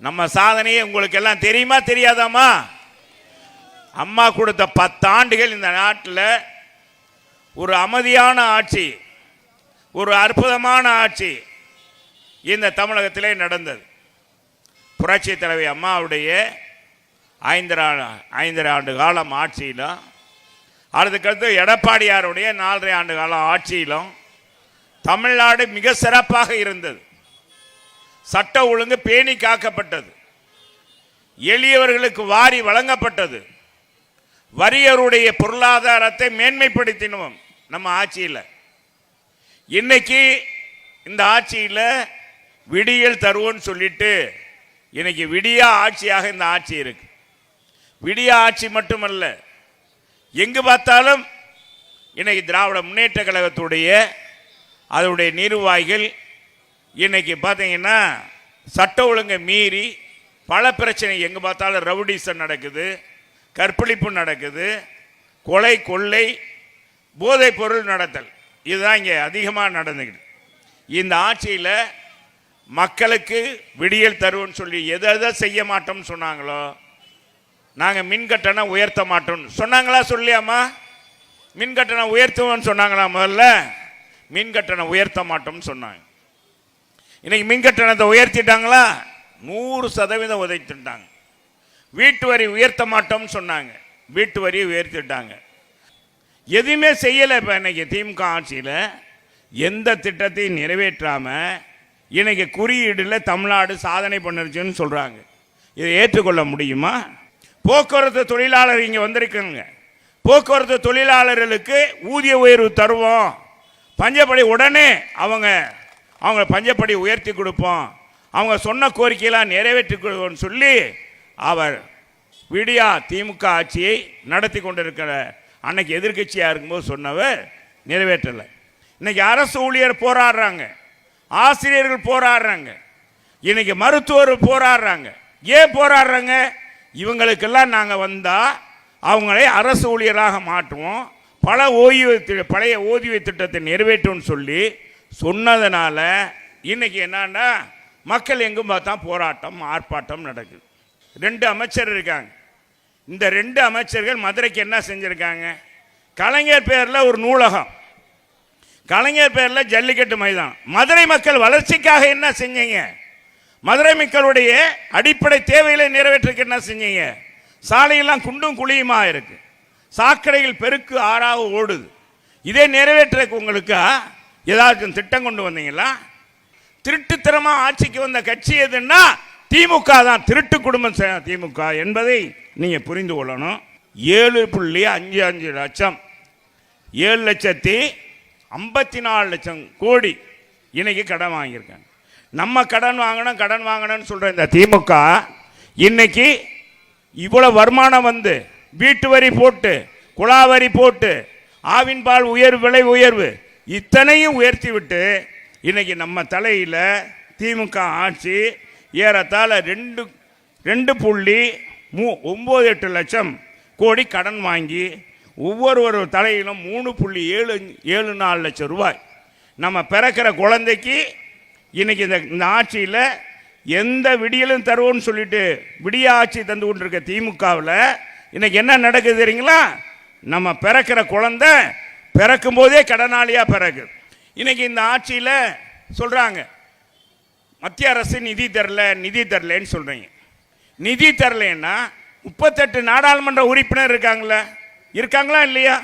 நம்ம சாதனையே உங்களுக்கு எல்லாம் தெரியுமா தெரியாதாம்மா அம்மா கொடுத்த பத்தாண்டுகள் இந்த நாட்டில் ஒரு அமைதியான ஆட்சி ஒரு அற்புதமான ஆட்சி இந்த தமிழகத்திலே நடந்தது. புரட்சி தலைவி அம்மாவுடைய ஐந்தரை ஐந்தரை ஆண்டு காலம் ஆட்சியிலும் அதுக்கடுத்து எடப்பாடியாருடைய நாலரை ஆண்டு காலம் ஆட்சியிலும் தமிழ்நாடு மிக சிறப்பாக இருந்தது. சட்ட ஒழுங்கு பேணி காக்கப்பட்டது. எளியவர்களுக்கு வாரி வழங்கப்பட்டது. வறியருடைய பொருளாதாரத்தை மேன்மைப்படுத்தினோம் நம்ம ஆட்சியில். இன்னைக்கு இந்த ஆட்சியில் விடியல் தருவோன்னு சொல்லிட்டு இன்னைக்கு விடியா ஆட்சியாக இந்த ஆட்சி இருக்கு. விடியா ஆட்சி மட்டுமல்ல எங்கு பார்த்தாலும் இன்னைக்கு திராவிட முன்னேற்ற கழகத்துடைய அதனுடைய நிர்வாகிகள் இன்னைக்கு பார்த்தீங்கன்னா சட்ட ஒழுங்கை மீறி பல பிரச்சனை எங்கே பார்த்தாலும் ரவுடிசம் நடக்குது கற்பழிப்பு நடக்குது கொலை கொள்ளை போதைப் பொருள் நடத்தல். இதுதான் இங்கே அதிகமாக நடந்துக்கிட்டு. இந்த ஆட்சியில் மக்களுக்கு விடியல் தருவோன்னு சொல்லி எதை எதை செய்ய மாட்டோம்னு சொன்னாங்களோ நாங்கள் மின் கட்டணம் உயர்த்த மாட்டோம்னு. சொன்னாங்களா சொல்லியாம்மா மின் கட்டணம் உயர்த்துவோம்னு சொன்னாங்களா முதல்ல? மின் கட்டணம் உயர்த்த மாட்டோம்னு சொன்னாங்க. இன்னைக்கு மின்கட்டணத்தை உயர்த்திட்டாங்களா? நூறு சதவீதம் உதைத்துட்டாங்க. வீட்டு வரி உயர்த்த மாட்டோம்னு சொன்னாங்க. வீட்டு வரியை உயர்த்திட்டாங்க. எதுவுமே செய்யலை இப்போ இன்னைக்கு திமுக ஆட்சியில். எந்த திட்டத்தையும் நிறைவேற்றாமல் இன்றைக்கி குறியீடில் தமிழ்நாடு சாதனை பண்ணிருச்சுன்னு சொல்கிறாங்க இதை ஏற்றுக்கொள்ள முடியுமா? போக்குவரத்து தொழிலாளர் இங்கே வந்திருக்குங்க. போக்குவரத்து தொழிலாளர்களுக்கு ஊதிய உயர்வு தருவோம். பஞ்சப்படி உடனே அவங்க அவங்க பஞ்சப்படி உயர்த்தி கொடுப்போம். அவங்க சொன்ன கோரிக்கையெல்லாம் நிறைவேற்றி கொடுப்போம்னு சொல்லி அவர் விடியா திமுக ஆட்சியை நடத்தி கொண்டிருக்கிற அன்னைக்கு எதிர்க்கட்சியாக இருக்கும்போது சொன்னவர் நிறைவேற்றலை. இன்னைக்கு அரசு ஊழியர் போராடுறாங்க. ஆசிரியர்கள் போராடுறாங்க. இன்னைக்கு மருத்துவர் போராடுறாங்க. ஏன் போராடுறாங்க? இவங்களுக்கெல்லாம் நாங்கள் வந்தால் அவங்களை அரசு ஊழியராக மாற்றுவோம். பல ஓய்வு பழைய ஓய்வு திட்டத்தை நிறைவேற்றும்னு சொல்லி சொன்னதுனால இன்னைக்கு என்னன்னா மக்கள் எங்கும் பார்த்தா போராட்டம் ஆர்ப்பாட்டம் நடக்குது. ரெண்டு அமைச்சர் இருக்காங்க. இந்த ரெண்டு அமைச்சர்கள் மதுரைக்கு என்ன செஞ்சுருக்காங்க? கலைஞர் பேரில் ஒரு நூலகம். கலைஞர் பேரில் ஜல்லிக்கட்டு மைதானம். மதுரை மக்கள் வளர்ச்சிக்காக என்ன செஞ்சீங்க? மதுரை மக்களுடைய அடிப்படை தேவைகளை நிறைவேற்றுக்கு என்ன செஞ்சீங்க? சாலையெல்லாம் குண்டும் குழியுமா இருக்கு? சாக்கடைகள் பெருக்கு ஆறாக ஓடுது. இதே நிறைவேற்றுறதுக்கு உங்களுக்கா ஏதாச்சும் திட்டம் கொண்டு வந்தீங்களா? திருட்டுத்தனமாக ஆட்சிக்கு வந்த கட்சி எதுன்னா திமுக தான். திருட்டு குடும்பம் திமுக என்பதை நீங்கள் புரிந்து கொள்ளணும். ஏழு புள்ளி அஞ்சு அஞ்சு லட்சம். ஏழு லட்சத்தி ஐம்பத்தி நாலு லட்சம் கோடி இன்னைக்கு கடன் வாங்கியிருக்காங்க. நம்ம கடன் வாங்கணும் கடன் வாங்கணும்னு சொல்கிற இந்த திமுக இன்னைக்கு இவ்வளோ வருமானம் வந்து வீட்டு வரி போட்டு குழா வரி போட்டு ஆவின் பால் உயர்வு விலை உயர்வு இத்தனையும் உயர்த்தி விட்டு இன்னைக்கு நம்ம தலையில் திமுக ஆட்சி ஏறத்தாழ ரெண்டு ரெண்டு புள்ளி மூ ஒம்பது எட்டு லட்சம் கோடி கடன் வாங்கி ஒவ்வொரு தலையிலும் மூணு புள்ளி ஏழு ஏழு நாலு லட்சம் ரூபாய். நம்ம பிறக்கிற குழந்தைக்கு இன்றைக்கி இந்த இந்த ஆட்சியில் எந்த விடியலும் தருவோம்னு சொல்லிட்டு விடிய ஆட்சி தந்து கொண்டிருக்க திமுகவில் இன்றைக்கி என்ன நடக்குது தெரியுங்களா? நம்ம பிறக்கிற குழந்தை பிறக்கும் போதே கடனாளியாக பிறகு. இன்னைக்கு இந்த ஆட்சியில் சொல்கிறாங்க மத்திய அரசு நிதி தரல நிதி தரலன்னு சொல்கிறீங்க நிதி தரலைன்னா முப்பத்தெட்டு நாடாளுமன்ற உறுப்பினர் இருக்காங்களே இருக்காங்களா இல்லையா?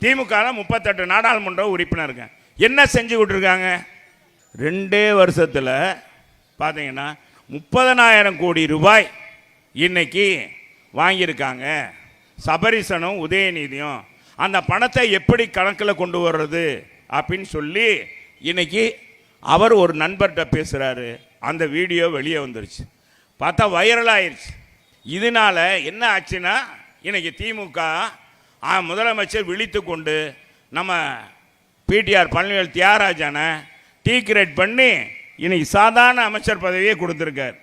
திமுக முப்பத்தெட்டு நாடாளுமன்ற உறுப்பினர் இருக்காங்க. என்ன செஞ்சு விட்ருக்காங்க ரெண்டே வருஷத்தில் பார்த்தீங்கன்னா முப்பதனாயிரம் கோடி ரூபாய் இன்னைக்கு வாங்கியிருக்காங்க. சபரிசனும் உதயநிதியும் அந்த பணத்தை எப்படி கணக்கில் கொண்டு வர்றது அப்படின்னு சொல்லி இன்னைக்கு அவர் ஒரு நண்பர்கிட்ட பேசுகிறாரு அந்த வீடியோ வெளியே வந்துருச்சு. பார்த்தா வைரல் ஆயிடுச்சு இதனால என்ன ஆச்சுன்னா இன்னைக்கு திமுக முதலமைச்சர் விழித்து கொண்டு நம்ம பிடிஆர் பழனிவேல் தியாகராஜனை டீ கிரேட் பண்ணி இன்னைக்கு சாதாரண அமைச்சர் பதவியே கொடுத்துருக்கார்.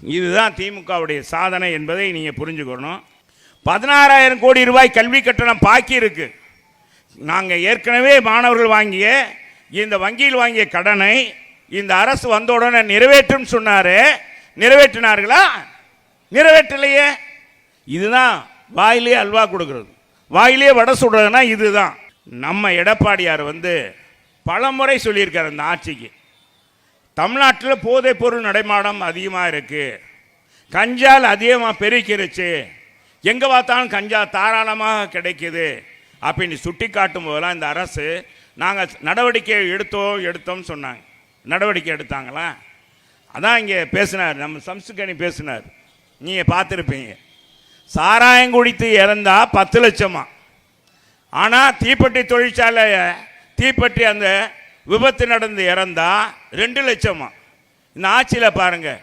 இதுதான் திமுகவுடைய சாதனை என்பதை நீங்கள் புரிஞ்சுக்கணும். பதினாறாயிரம் கோடி ரூபாய் கல்வி கட்டணம் பாக்கி இருக்கு. நாங்கள் ஏற்கனவே மாணவர்கள் வாங்கிய இந்த வங்கியில் வாங்கிய கடனை இந்த அரசு வந்த உடனே நிறைவேற்றும் சொன்னாரு. நிறைவேற்றினார்களா? நிறைவேற்றலையே. இதுதான் வாயிலே அல்வா கொடுக்கிறது. வாயிலே வடை சுடுறதுன்னா இதுதான். நம்ம எடப்பாடியார் வந்து பலமுறை சொல்லியிருக்கார் இந்த ஆட்சிக்கு. தமிழ்நாட்டில் போதைப் பொருள் நடைமாடம் அதிகமாக இருக்கு. கஞ்சால் அதிகமாக பெருக்கிருச்சு. எங்கே பார்த்தாலும் கஞ்சா தாராளமாக கிடைக்குது. அப்படின்னு சுட்டி காட்டும் போதெல்லாம் இந்த அரசு நாங்கள் நடவடிக்கை எடுத்தோம் எடுத்தோம்னு சொன்னாங்க. நடவடிக்கை எடுத்தாங்களா? அதான் இங்கே பேசினார் நம்ம சம்சுகனி பேசினார். நீங்கள் பார்த்துருப்பீங்க. சாராயம் குடித்து இறந்தா பத்து லட்சமா? ஆனால் தீப்பெட்டி தொழிற்சாலை தீப்பெட்டி அந்த விபத்து நடந்து இறந்தா ரெண்டு லட்சமா? இந்த ஆட்சியில் பாருங்கள்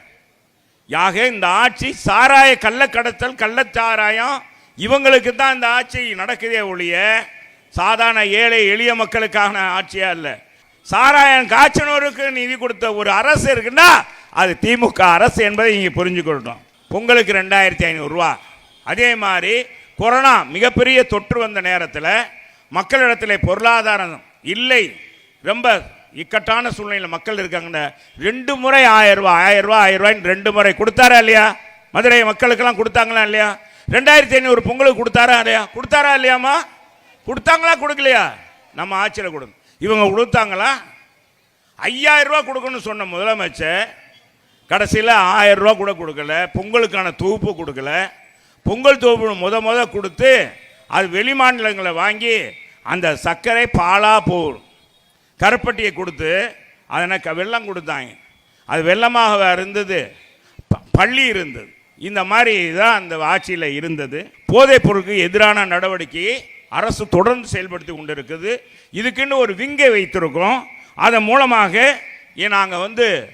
யாக இந்த ஆட்சி சாராய கள்ள கடத்தல் கள்ளச்சாராயம் இவங்களுக்கு தான் இந்த ஆட்சி நடக்குதே ஒழிய சாதாரண ஏழை எளிய மக்களுக்கான ஆட்சியா இல்லை சாராயம் காய்ச்சனோருக்கு நிதி கொடுத்த ஒரு அரசு இருக்குன்னா அது திமுக அரசு என்பதை இங்கே புரிஞ்சுக்கொள்ளணும். பொங்கலுக்கு ரெண்டாயிரத்தி ஐநூறுரூவா அதே மாதிரி கொரோனா மிகப்பெரிய தொற்று வந்த நேரத்தில் மக்களிடத்தில் பொருளாதாரம் இல்லை. ரொம்ப இக்கட்டான சூழ்நிலையில் மக்கள் இருக்காங்கன்னு ரெண்டு முறை ஆயிரம் ரூபாய் ஆயிரம் ரூபாய் ஆயிரம் ரூபாய்ன்னு ரெண்டு முறை கொடுத்தாரா இல்லையா? மதுரை மக்களுக்கெல்லாம் கொடுத்தாங்களா இல்லையா? ரெண்டாயிரத்தி ஐநூறு பொங்கலுக்கு கொடுத்தாரா இல்லையா? கொடுத்தாரா இல்லையாம்மா? கொடுத்தாங்களா கொடுக்கலையா? நம்ம ஆட்சியில் கொடுங்க இவங்க கொடுத்தாங்களா? ஐயாயிரம் ரூபா கொடுக்கணும்னு சொன்ன முதலமைச்சர் கடைசியில் ஆயிரம் ரூபா கூட கொடுக்கல பொங்கலுக்கான தொகுப்பு கொடுக்கல. பொங்கல் தொகுப்பு முத முத கொடுத்து அது வெளி மாநிலங்களை வாங்கி அந்த சர்க்கரை பாலாக போகும். கருப்பட்டியை கொடுத்து அதனை க வெள்ளம் கொடுத்தாங்க. அது வெள்ளமாக இருந்தது. ப- பள்ளி இருந்தது. இந்த மாதிரி தான் அந்த ஆட்சியில் இருந்தது. போதைப் பொருளுக்கு எதிரான நடவடிக்கையை அரசு தொடர்ந்து செயல்படுத்தி கொண்டு இருக்குது இதுக்குன்னு ஒரு விங்கை வைத்திருக்கோம் அதன் மூலமாக நாங்கள் வந்து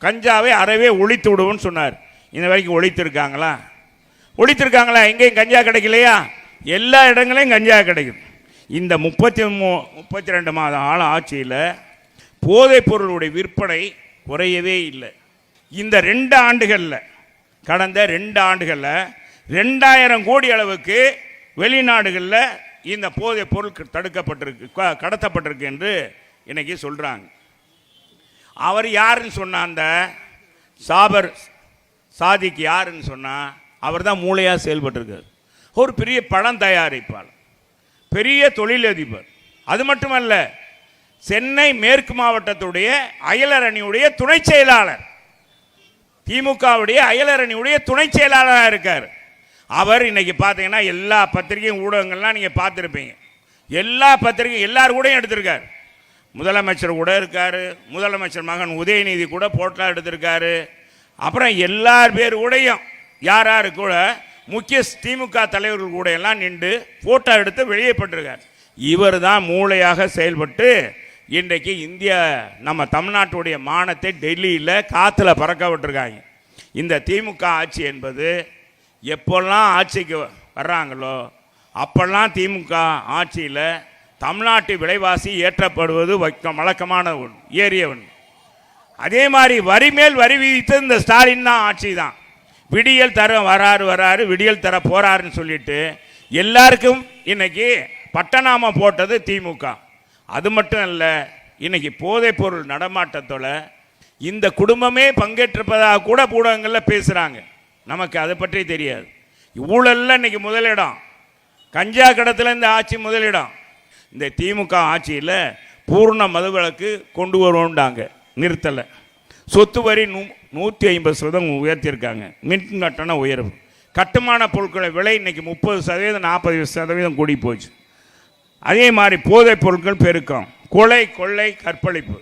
கஞ்சாவை அறவே ஒழித்து விடுவோம்னு சொன்னார். இந்த வரைக்கும் ஒழித்திருக்காங்களா? ஒழித்திருக்காங்களா? எங்கேயும் கஞ்சா கிடைக்கலையா? எல்லா இடங்களையும் கஞ்சா கிடைக்குது. இந்த முப்பத்தி மூ முப்பத்தி ரெண்டு மாத ஆள ஆட்சியில் போதைப் பொருளுடைய விற்பனை குறையவே இல்லை. இந்த ரெண்டு ஆண்டுகளில் கடந்த ரெண்டு ஆண்டுகளில் ரெண்டாயிரம் கோடி அளவுக்கு வெளிநாடுகளில் இந்த போதைப் பொருள் தடுக்கப்பட்டிருக்கு கடத்தப்பட்டிருக்கு என்று இன்னைக்கு சொல்கிறாங்க அவர் யாருன்னு சொன்னால் அந்த சாபர் சாதிக்கு யாருன்னு சொன்னால் அவர் தான் மூளையாக செயல்பட்டிருக்கார். ஒரு பெரிய படம் தயாரிப்பாளர். பெரிய தொழிலதிபர். அது மட்டுமல்ல சென்னை மேற்கு மாவட்டத்துடைய அயலரணியுடைய துணை செயலாளர். திமுகவுடைய அயலரணியுடைய துணை செயலாளராக இருக்கார். அவர் இன்னைக்கு பார்த்தீங்கன்னா எல்லா பத்திரிகையும் ஊடகங்கள்லாம் நீங்கள் பார்த்துருப்பீங்க. எல்லா பத்திரிகை எல்லார் கூடயும் எடுத்திருக்கார். முதலமைச்சர் கூட இருக்கார். முதலமைச்சர் மகன் உதயநிதி கூட போட்டோ எடுத்திருக்காரு. அப்புறம் எல்லார் பேர் கூடயும் யார் யார் கூட முக்கிய திமுக தலைவர்கள் கூட எல்லாம் நின்று போட்டோ எடுத்து வெளியேப்பட்டிருக்கார் இவர் தான் மூளையாக செயல்பட்டு இன்றைக்கு இந்திய நம்ம தமிழ்நாட்டுடைய மானத்தை டெல்லியில் காற்றுல பறக்க விட்டுருக்காங்க. இந்த திமுக ஆட்சி என்பது எப்பெல்லாம் ஆட்சிக்கு வர்றாங்களோ அப்பெல்லாம் திமுக ஆட்சியில் தமிழ்நாட்டு விலைவாசி ஏற்றப்படுவது வழக்கமான ஒன்று ஏறிய ஒன்று. அதே மாதிரி வரி மேல் வரி விதித்து இந்த ஸ்டாலின் தான் ஆட்சி தான் விடியல் தர வராரு வராரு விடியல் தர போறாருன்னு சொல்லிட்டு எல்லாருக்கும் இன்னைக்கு பட்டநாமம் போட்டது திமுக. அது மட்டும் இல்லை இன்னைக்கு போதைப் பொருள் நடமாட்டத்தோட இந்த குடும்பமே பங்கேற்றிருப்பதாக கூட ஊடகங்களில் பேசுகிறாங்க நமக்கு அதை பற்றி தெரியாது. ஊழலில் இன்னைக்கு முதலிடம். கஞ்சா கடத்தில் இந்த ஆட்சி முதலிடம். இந்த திமுக ஆட்சியில் பூர்ண மதுவிலக்கு கொண்டு வருவோண்டாங்க நிறுத்தலை. சொத்து வரி நூ நூற்றி ஐம்பது சதவீதம் உயர்த்தியிருக்காங்க. மின் கட்டண உயர்வு. கட்டுமான பொருட்களை விலை இன்னைக்கு முப்பது சதவீதம் நாற்பது சதவீதம் கூடி போச்சு. அதே மாதிரி போதைப் பொருட்கள் பெருக்கம். கொலை கொள்ளை கற்பழிப்பு.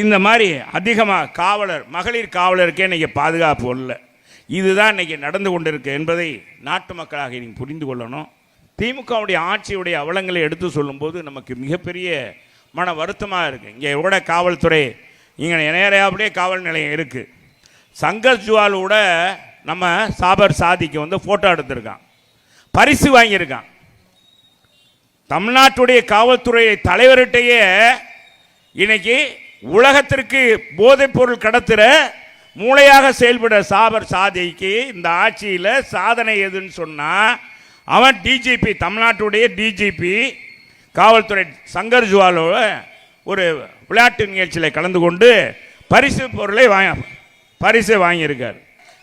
இந்த மாதிரி அதிகமாக காவலர் மகளிர் காவலருக்கே இன்றைக்கி பாதுகாப்பு இல்லை. இதுதான் இன்னைக்கு நடந்து கொண்டிருக்கு என்பதை நாட்டு மக்களாக நீங்கள் புரிந்து கொள்ளணும். திமுகவுடைய ஆட்சியுடைய அவலங்களை எடுத்து சொல்லும்போது நமக்கு மிகப்பெரிய மன வருத்தமாக இருக்குது இங்கே கூட காவல்துறை இங்கே நேரையாபடியே காவல் நிலையம் இருக்குது சங்கர் ஜுவாலோட நம்ம சாபர் சாதிக்கு வந்து ஃபோட்டோ எடுத்திருக்கான். பரிசு வாங்கியிருக்கான். தமிழ்நாட்டுடைய காவல்துறை தலைவர்கிட்டயே இன்னைக்கு உலகத்திற்கு போதைப் பொருள் கடத்துகிற மூளையாக செயல்பட சாபர் சாதிக்கு இந்த ஆட்சியில் சாதனை எதுன்னு சொன்னால் அவன் டிஜிபி தமிழ்நாட்டுடைய டிஜிபி காவல்துறை சங்கர் ஜுவாலோட ஒரு விளையாட்டு நிகழ்ச்சியில் கலந்து கொண்டு பரிசு பொருளை வாங்க பரிசு வாங்கியிருக்கார்.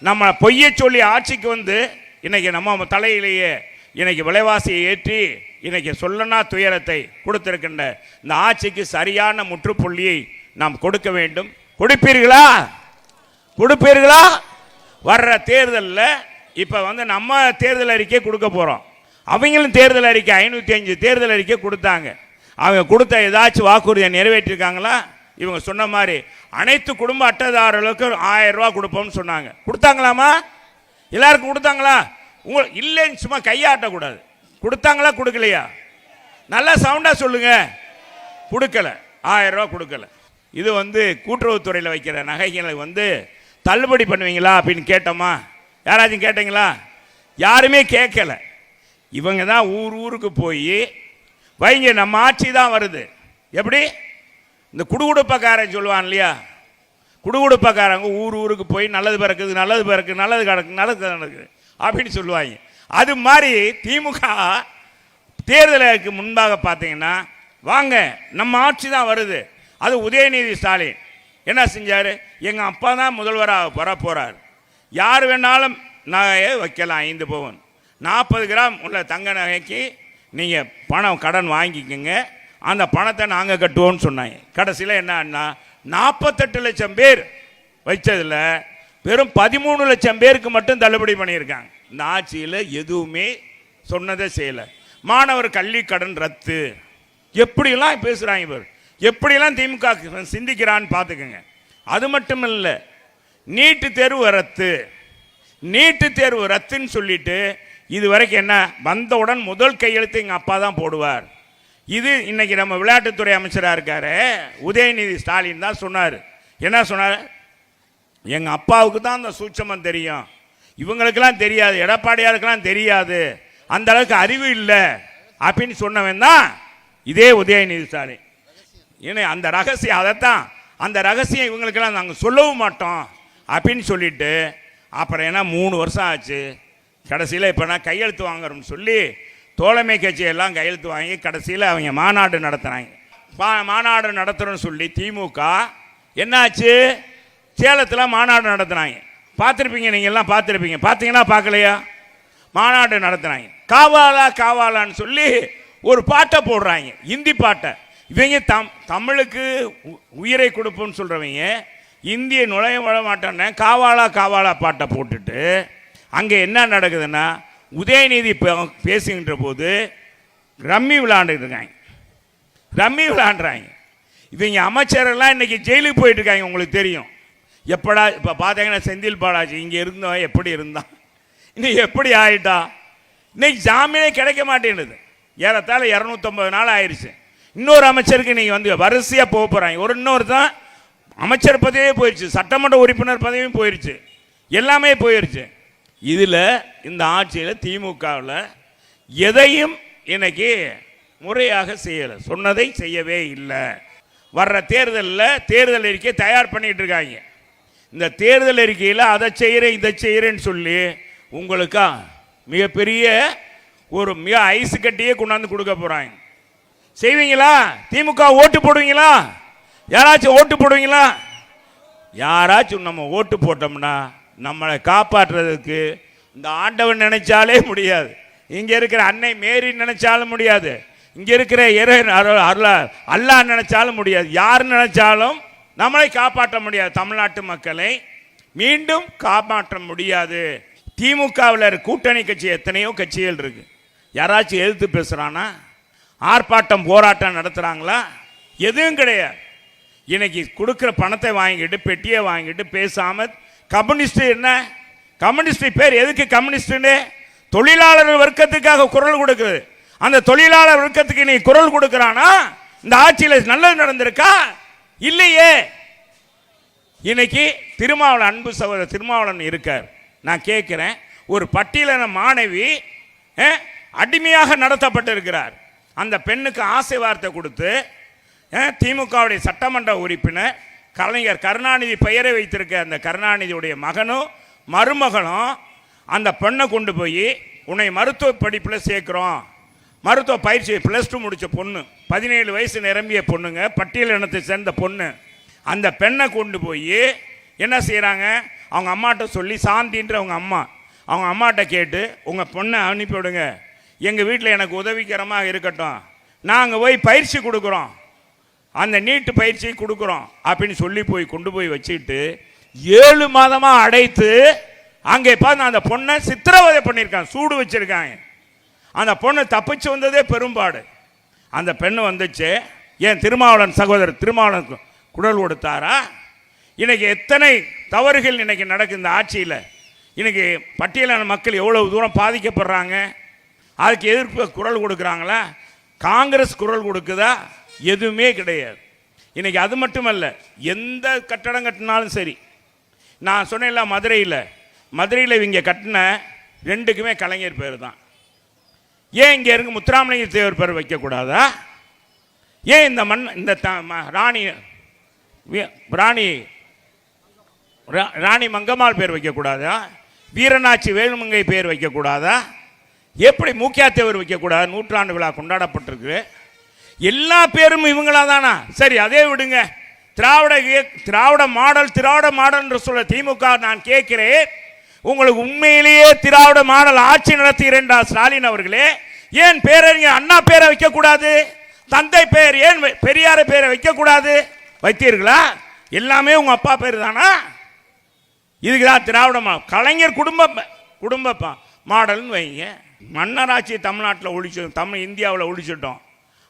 நம்ம பொய்யை சொல்லி ஆட்சிக்கு வந்து இன்னைக்கு நம்ம தலையிலேயே இன்னைக்கு விலைவாசியை ஏற்றி இன்னைக்கு சொல்லனா துயரத்தை கொடுத்திருக்கின்ற இந்த ஆட்சிக்கு சரியான முற்றுப்புள்ளியை நாம் கொடுக்க வேண்டும். கொடுப்பீர்களா? கொடுப்பீர்களா? வர்ற தேர்தலில் இப்போ வந்து நம்ம தேர்தல் அறிக்கை கொடுக்க போகிறோம் அவங்களும் தேர்தல் அறிக்கை ஐநூற்றி அஞ்சு தேர்தல் அறிக்கை கொடுத்தாங்க. அவங்க கொடுத்த ஏதாச்சும் வாக்குறுதியை நிறைவேற்றிருக்காங்களா? இவங்க சொன்ன மாதிரி அனைத்து குடும்ப அட்டைதாரர்களுக்கு ஆயிரம் ரூபா கொடுப்போம்னு சொன்னாங்க. கொடுத்தாங்களாமா எல்லாருக்கும் கொடுத்தாங்களா? உங்க இல்லைன்னு சும்மா கையாட்டக்கூடாது. கொடுத்தாங்களா கொடுக்கலையா? நல்லா சவுண்டாக சொல்லுங்க. கொடுக்கல. ஆயிரம் ரூபா கொடுக்கல. இது வந்து கூட்டுறவுத்துறையில் வைக்கிற நகைகளை வந்து தள்ளுபடி பண்ணுவீங்களா அப்படின்னு கேட்டோமா? யாராச்சும் கேட்டீங்களா? யாருமே கேட்கல. இவங்க தான் ஊர் ஊருக்கு போய் வைங்க நம்ம ஆட்சி தான் வருது. எப்படி? இந்த குடுகுடுப்பக்காரன் சொல்லுவான் இல்லையா? குடுகுடுப்பக்காரங்க ஊர் ஊருக்கு போய் நல்லது பிறக்குது நல்லது பிறக்கு நல்லது கிடக்கு நல்லது நடக்குது அப்படின்னு சொல்லுவாங்க. அது மாதிரி திமுக தேர்தலுக்கு முன்பாக பார்த்தீங்கன்னா வாங்க நம்ம ஆட்சி தான் வருது. அது உதயநிதி ஸ்டாலின். என்ன செஞ்சார்? எங்கள் அப்பா தான் முதல்வராக வர போகிறார் யார் வேணாலும் நகையை வைக்கலாம் ஐந்து பவுன். நாற்பது கிராம் உள்ள தங்க நகைக்கு நீங்கள் பணம் கடன் வாங்கிக்கோங்க. அந்த பணத்தை நாங்கள் கட்டுவோம்னு சொன்னாங்க. கடைசியில் என்னன்னா நாற்பத்தெட்டு லட்சம் பேர் வச்சதில் வெறும் பதிமூணு லட்சம் பேருக்கு மட்டும் தள்ளுபடி பண்ணியிருக்காங்க. இந்த ஆட்சியில் எதுவுமே சொன்னதே செய்யலை. மாணவர் கல்வி கடன் ரத்து. எப்படிலாம் பேசுகிறாங்க இவர்? எப்படியெல்லாம் திமுக சிந்திக்கிறான்னு பார்த்துக்கோங்க. அது மட்டும் இல்லை நீட்டு தேர்வு ரத்து. நீட்டு தேர்வு ரத்துன்னு சொல்லிட்டு இது வரைக்கும் என்ன வந்தவுடன் முதல் கையெழுத்து எங்கள் அப்பா தான் போடுவார். இது இன்னைக்கு நம்ம விளையாட்டுத்துறை அமைச்சராக இருக்கார். உதயநிதி ஸ்டாலின் தான் சொன்னார். என்ன சொன்னார்? எங்கள் அப்பாவுக்கு தான் அந்த சூட்சமம் தெரியும். இவங்களுக்கெல்லாம் தெரியாது. எடப்பாடியாருக்கெல்லாம் தெரியாது. அந்த அளவுக்கு அறிவு இல்லை. அப்படின்னு சொன்னவன் தான் இதே உதயநிதி ஸ்டாலின். ஏன்னா அந்த ரகசியம் அதைத்தான். அந்த ரகசியம் இவங்களுக்கெல்லாம் நாங்கள் சொல்லவும் மாட்டோம் அப்படின்னு சொல்லிட்டு அப்புறம் என்ன மூணு வருஷம் ஆச்சு. கடைசியில் இப்போ நான் கையெழுத்து வாங்குறோம்னு சொல்லி தோழமை கட்சியெல்லாம் கையெழுத்து வாங்கி கடைசியில் அவங்க மாநாடு நடத்துனாங்க. பா- மாநாடு நடத்துகிறோன்னு சொல்லி திமுக என்னாச்சு? சேலத்தில் மாநாடு நடத்துனாங்க. பார்த்துருப்பீங்க நீங்கள் எல்லாம் பார்த்துருப்பீங்க. பார்த்தீங்கன்னா பார்க்கலையா? மாநாடு நடத்துனாங்க. காவாலா காவாலான்னு சொல்லி ஒரு பாட்டை போடுறாங்க. இந்தி பாட்டை. இவங்க தம் தமிழுக்கு உ- உயிரை கொடுப்போம்னு சொல்கிறவங்க இந்திய நுழைய விட மாட்டேன்னு காவாலா காவாலா பாட்டை போட்டுட்டு அங்கே என்ன நடக்குதுன்னா உதயநிதி பேசுகின்ற போது ரம்மி விளையாண்டுட்டு இருக்காங்க. ரம்மி விளாண்டுறாங்க. இவங்க அமைச்சரெல்லாம் இன்னைக்கு ஜெயிலுக்கு போயிட்டு இருக்காங்க உங்களுக்கு தெரியும். எப்படா இப்போ பார்த்தீங்கன்னா செந்தில் பாலாஜி இங்கே இருந்தோம் எப்படி இருந்தான் இன்னைக்கு எப்படி ஆயிட்டா? இன்னைக்கு ஜாமீனே கிடைக்க மாட்டேங்குது ஏறத்தாழ இரநூத்தொம்பது நாள் ஆயிடுச்சு இன்னொரு அமைச்சருக்கு நீங்கள் வந்து வரிசையாக போக போகிறாங்க ஒரு இன்னொரு தான் அமைச்சர் பதவியே போயிடுச்சு சட்டமன்ற உறுப்பினர் பதவியும் போயிடுச்சு எல்லாமே போயிடுச்சு இதில் இந்த ஆட்சியில் திமுகவில் எதையும் இன்னைக்கு முறையாக செய்யலை. சொன்னதை செய்யவே இல்லை. வர்ற தேர்தலில் தேர்தல் அறிக்கை தயார் பண்ணிட்டு இருக்காங்க. இந்த தேர்தல் அறிக்கையில் அதை செய்கிறேன் இதை செய்கிறேன்னு சொல்லி உங்களுக்கா மிகப்பெரிய ஒரு மிக ஐஸ் கட்டியே கொண்டாந்து கொடுக்க போகிறாங்க செய்வீங்களா? திமுக ஓட்டு போடுவீங்களா? யாராச்சும் ஓட்டு போடுவீங்களா? யாராச்சும் நம்ம ஓட்டு போட்டோம்னா நம்மளை காப்பாற்றுறதுக்கு இந்த ஆண்டவன் நினைச்சாலே முடியாது. இங்கே இருக்கிற அன்னை மேரி நினைச்சாலும் முடியாது. இங்கே இருக்கிற இறை அருள் அல்லா அல்லாஹ் நினைச்சாலும் முடியாது. யார் நினைச்சாலும் நம்மளை காப்பாற்ற முடியாது. தமிழ்நாட்டு மக்களை மீண்டும் காப்பாற்ற முடியாது. திமுகவில் கூட்டணி கட்சி எத்தனையோ கட்சிகள் இருக்கு. யாராச்சும் எதிர்த்து பேசுகிறானா ஆர்ப்பாட்டம் போராட்டம் நடத்துகிறாங்களா எதுவும் கிடையாது. இன்னைக்கு கொடுக்குற பணத்தை வாங்கிட்டு பெட்டியை வாங்கிட்டு பேசாமல் கம்யூனிஸ்ட் என்ன? கம்யூனிஸ்ட் பேர் எதுக்கு கம்யூனிஸ்ட்னு தொழிலாளர் வர்க்கத்துக்காக குரல் கொடுக்குது. அந்த தொழிலாளர் வர்க்கத்துக்கு நீ குரல் கொடுக்கிறானா? இந்த ஆட்சியில் நல்லது நடந்திருக்கா? இல்லையே. இன்னைக்கு திருமாவளவன் அன்பு சகோதரர் திருமாவளவன் இருக்கார். நான் கேட்குறேன் ஒரு பட்டியலின மாணவி அடிமையாக நடத்தப்பட்டிருக்கிறார். அந்த பெண்ணுக்கு ஆசை வார்த்தை கொடுத்து திமுகவுடைய சட்டமன்ற உறுப்பினர் கலைஞர் கருணாநிதி பெயரை வைத்திருக்க அந்த கருணாநிதியுடைய மகனும் மருமகனும் அந்த பெண்ணை கொண்டு போய் உன்னை மருத்துவ படிப்பில் சேர்க்குறோம். மருத்துவ பயிற்சி ப்ளஸ் டூ முடித்த பொண்ணு பதினேழு வயசு நிரம்பிய பொண்ணுங்க பட்டியல் இனத்தை சேர்ந்த பொண்ணு. அந்த பெண்ணை கொண்டு போய் என்ன செய்கிறாங்க அவங்க அம்மாட்ட சொல்லி சாந்தின்ற அவங்க அம்மா. அவங்க அம்மாட்ட கேட்டு உங்கள் பொண்ணை அனுப்பி விடுங்க எங்கள் வீட்டில் எனக்கு உதவிகரமாக இருக்கட்டும். நாங்கள் போய் பயிற்சி கொடுக்குறோம். அந்த நீட்டு பயிற்சியை கொடுக்குறோம் அப்படின்னு சொல்லி போய் கொண்டு போய் வச்சுக்கிட்டு ஏழு மாதமாக அடைத்து அங்கே பார்த்து அந்த பொண்ணை சித்திரவதை பண்ணியிருக்காங்க சூடு வச்சுருக்காங்க. அந்த பொண்ணு தப்பிச்சு வந்ததே பெரும்பாடு. அந்த பெண்ணு வந்துச்சு ஏன் திருமாவளன் சகோதரர் திருமாவளவன் குடல் குரல் கொடுத்தாரா? இன்னைக்கு எத்தனை தவறுகள் இன்னைக்கு நடக்குது இந்த ஆட்சியில்? இன்னைக்கு பட்டியலான மக்கள் எவ்வளவு தூரம் பாதிக்கப்படுறாங்க? அதுக்கு எதிர்ப்பு குரல் கொடுக்குறாங்களா? காங்கிரஸ் குரல் கொடுக்குதா? எதுவுமே கிடையாது. இன்றைக்கி அது மட்டுமல்ல எந்த கட்டடம் கட்டினாலும் சரி நான் சொன்னேன்ல மதுரையில் மதுரையில் இவங்க கட்டின ரெண்டுக்குமே கலைஞர் பேர் தான். ஏன் இங்கே இருக்கு? முத்துராமலிங்க தேவர் பேர் வைக்கக்கூடாதா? ஏன் இந்த மண் இந்த த ம- ராணி ராணி ரா- ராணி மங்கம்மாள் பேர் வைக்கக்கூடாதா? வீரநாச்சி வேலுமங்கை பேர் வைக்கக்கூடாதா? எப்படி மூக்கியா தேவர் வைக்கக்கூடாது? நூற்றாண்டு விழா கொண்டாடப்பட்டிருக்கு. எல்லா பேரும் இவங்களா தானா சரி அதே விடுங்க. திராவிட திராவிட மாடல் திராவிட மாடல் என்று சொல்ல திமுக நான் கேட்கிறேன். உங்களுக்கு உண்மையிலேயே திராவிட மாடல் ஆட்சி நடத்துகிறேன்டா ஸ்டாலின் அவர்களே. ஏன் பேரறிஞர் அண்ணா பேரை வைக்கக்கூடாது? தந்தை பேர் ஏன் பெரியார பெரியார் பேரை வைக்கக்கூடாது? வைத்தீர்களா? எல்லாமே உங்க அப்பா பேர் தானா இதுக்கு தான் கலைஞர் குடும்ப குடும்ப மாடல்னு வைங்க. மன்னராட்சி தமிழ்நாட்டில் ஒழிச்சு தமிழ் இந்தியாவில் ஒழிச்சிட்டோம்.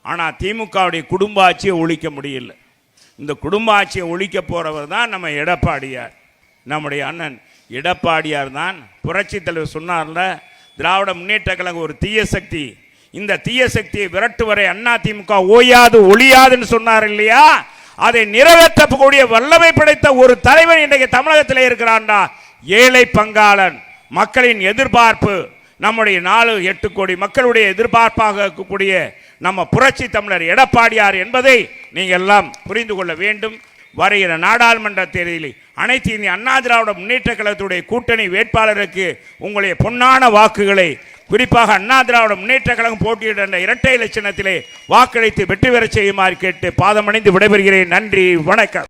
ஆனால் திமுகவுடைய குடும்ப ஆட்சியை ஒழிக்க முடியல. இந்த குடும்ப ஆட்சியை ஒழிக்க போகிறவர் தான் நம்ம எடப்பாடியார். நம்முடைய அண்ணன் எடப்பாடியார் தான். புரட்சி தலைவர் சொன்னார்ல திராவிட முன்னேற்ற கழகம் ஒரு தீய சக்தி. இந்த தீய சக்தியை விரட்டுவரை அண்ணா திமுக ஓயாது ஒழியாதுன்னு சொன்னார் இல்லையா? அதை நிறைவேற்றக்கூடிய வல்லமை படைத்த ஒரு தலைவன் இன்றைக்கு தமிழகத்தில் இருக்கிறான்டா. ஏழை பங்காளன் மக்களின் எதிர்பார்ப்பு நம்முடைய நாலு எட்டு கோடி மக்களுடைய எதிர்பார்ப்பாக இருக்கக்கூடிய நம்ம புரட்சி தமிழர் எடப்பாடியார் என்பதை நீங்கள் எல்லாம் புரிந்து கொள்ள வேண்டும். வருகிற நாடாளுமன்ற தேர்தலில் அனைத்து இந்திய அண்ணா திராவிட முன்னேற்ற கழகத்துடைய கூட்டணி வேட்பாளருக்கு உங்களுடைய பொன்னான வாக்குகளை குறிப்பாக அண்ணா திராவிட முன்னேற்ற கழகம் போட்டியிடுகின்ற இரட்டை இலட்சணத்திலே வாக்களித்து வெற்றி பெறச் செய்யுமாறு கேட்டு பாதமடைந்து விடைபெறுகிறேன். நன்றி வணக்கம்.